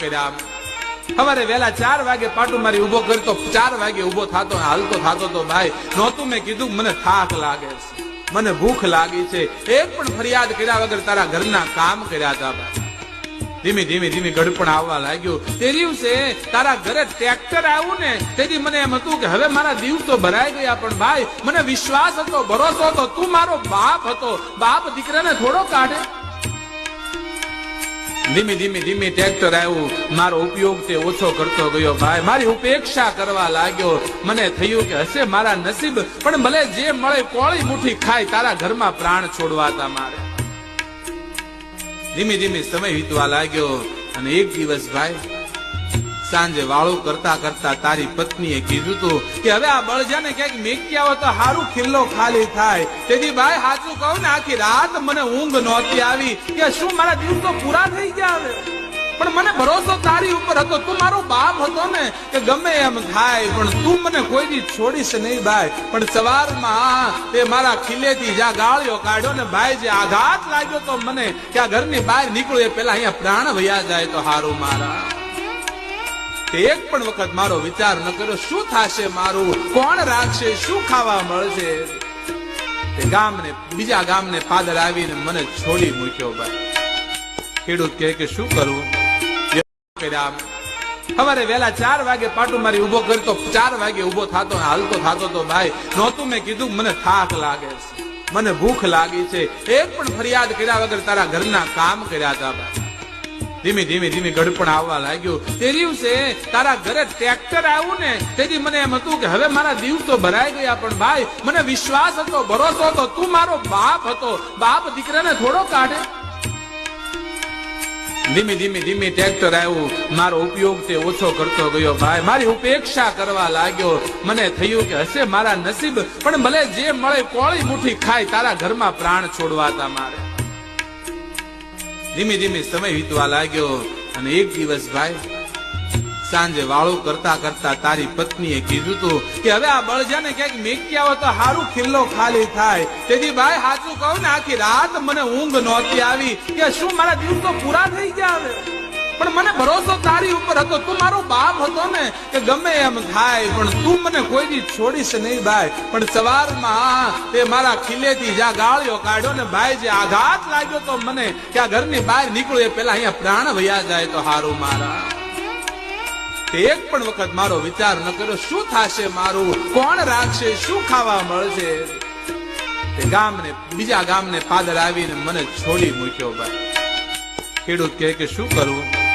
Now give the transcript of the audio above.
કર્યા. વેલા ચાર વાગે પાટું મારી ઊભો કરી ચાર વાગે ઊભો થતો હાલતો થતો તો ભાઈ, નહોતું મેં કીધું, મને થાક લાગે છે. મને ભૂખ લાગી છે. એક પણ ફરિયાદ કર્યા વગર તારા ઘરના કામ કર્યા હતા ભાઈ. ધીમે ધીમે ધીમે ગડપણ આવવા લાગ્યું. તે દિવસે તારા ઘરે ટ્રેક્ટર આવ્યું ને તેથી મને એમ હતું કે હવે મારા દીવ તો ભરાઈ ગયા, પણ ભાઈ, મને વિશ્વાસ હતો, ભરોસો હતો. તું મારો બાપ હતો. બાપ દીકરાને થોડો કાઢે. ધીમે ધીમે ધીમે ટ્રેક્ટર આવ્યું. મારો ઉપયોગ તે ઓછો કરતો ગયો. ભાઈ, મારી ઉપેક્ષા કરવા લાગ્યો. મને થયું કે હશે મારા નસીબ, પણ ભલે જે મળે કોળી મુઠ્ઠી ખાય, તારા ઘરમાં પ્રાણ છોડવા હતા મારે. ધીમે ધીમે સમય વીતવા લાગ્યો અને એક દિવસ ભાઈ સાંજે વાળું કરતા કરતા તારી પત્નીએ કીધું તું કે હવે આ બળજાને ક્યાંક મેકી આવો તો હારું ખિલ્લો ખાલી થાય. તેથી ભાઈ, સાચું કહું ને, આખી રાત મને ઊંઘ નહોતી આવી કે શું મારા દિવસો પૂરા થઈ ગયા હવે? પણ મને ભરોસો તારી ઉપર હતો. તું મારો બાપ હતો ને, કે ગમે એમ થાય, પણ તું મને કોઈ દી છોડીશ નહીં ભાઈ. પણ સવારમાં તે મારા ખીલેથી જ્યાં ગાળ્યો કાઢ્યો ને, ભાઈ, જે આઘાત લાગ્યો તો મને કે આ ઘરની બહાર નીકળ્યો એ પેલા અહીંયા પ્રાણ વયા જાય તો હારું મારા. તે એક પણ વખત મારો વિચાર ન કર્યો, શું થશે મારું? કોણ રાખશે? શું ખાવા મળશે? તે ગામને, બીજા ગામને પાદર આવીને મને છોડી મૂક્યો ભાઈ. ખેડૂત કહે કે, શું કરવું કર્યા સવારે વેલા ચાર વાગે પાટું મારી ઊભો કરતો ચાર વાગે ઊભો થતો હાલતો થતો તો ભાઈ, નહોતું મેં કીધું, મને થાક લાગે છે. મને ભૂખ લાગી છે. એક પણ ફરિયાદ કર્યા વગર તારા ઘરના કામ કર્યા હતા ભાઈ. ધીમે ધીમે ધીમે ગડપણ આવવા લાગ્યું. તે દિવસે તારા ઘરે ટ્રેક્ટર આવ્યું ને, તેથી મને એમ હતું કે હવે મારા દિવસો ભરાઈ ગયા, પણ ભાઈ, મને વિશ્વાસ હતો, ભરોસો હતો, તું મારો બાપ હતો. બાપ દીકરાને થોડો કાઢે. ધીમે ધીમે ધીમે ટ્રેક્ટર આવ્યું મારો ઉપયોગ તે ઓછો કરતો ગયો, ભાઈ. મારી ઉપેક્ષા કરવા લાગ્યો. મને થયું કે હશે મારા નસીબ, પણ ભલે જે મળે કોળી મુઠ્ઠી ખાય, તારા ઘરમાં પ્રાણ છોડવા હતા મારે. ધીમે ધીમે સમય વીતવા લાગ્યો અને એક દિવસ ભાઈ, સાંજે વાળું કરતા કરતા તારી પત્નીએ કીધું તું કે હવે આ બળજાને ક્યાંક મેકી હોય તો હારું ખિલ્લો ખાલી થાય. તેથી ભાઈ, સાચું કહું ને, આખી રાત મને ઊંઘ નહોતી આવી કે શું મારા દિવસો પૂરા થઈ ગયા હવે? પણ મને ભરોસો તારી ઉપર હતો. તું મારો બાપ હતો ને, કે ગમે એમ થાય, પણ તું મને કોઈ દી છોડીશ નહીં ભાઈ. પણ સવારમાં તે મારા ખીલેથી જ્યાં ગાળ્યો કાઢ્યો ને ભાઈ, જે આઘાત લાગ્યો તો મને, કે આ ઘરની બહાર નીકળું, એ પેલા અહીંયા પ્રાણ વયા જાય તો હારું મારા. એક પણ વખત મારો વિચાર ન કર્યો, શું થશે મારું? કોણ રાખશે? શું ખાવા મળશે? તે ગામને, બીજા ગામને પાદર આવીને મને છોડી મૂક્યો ભાઈ. ખેડૂત કહે કે, શું કરવું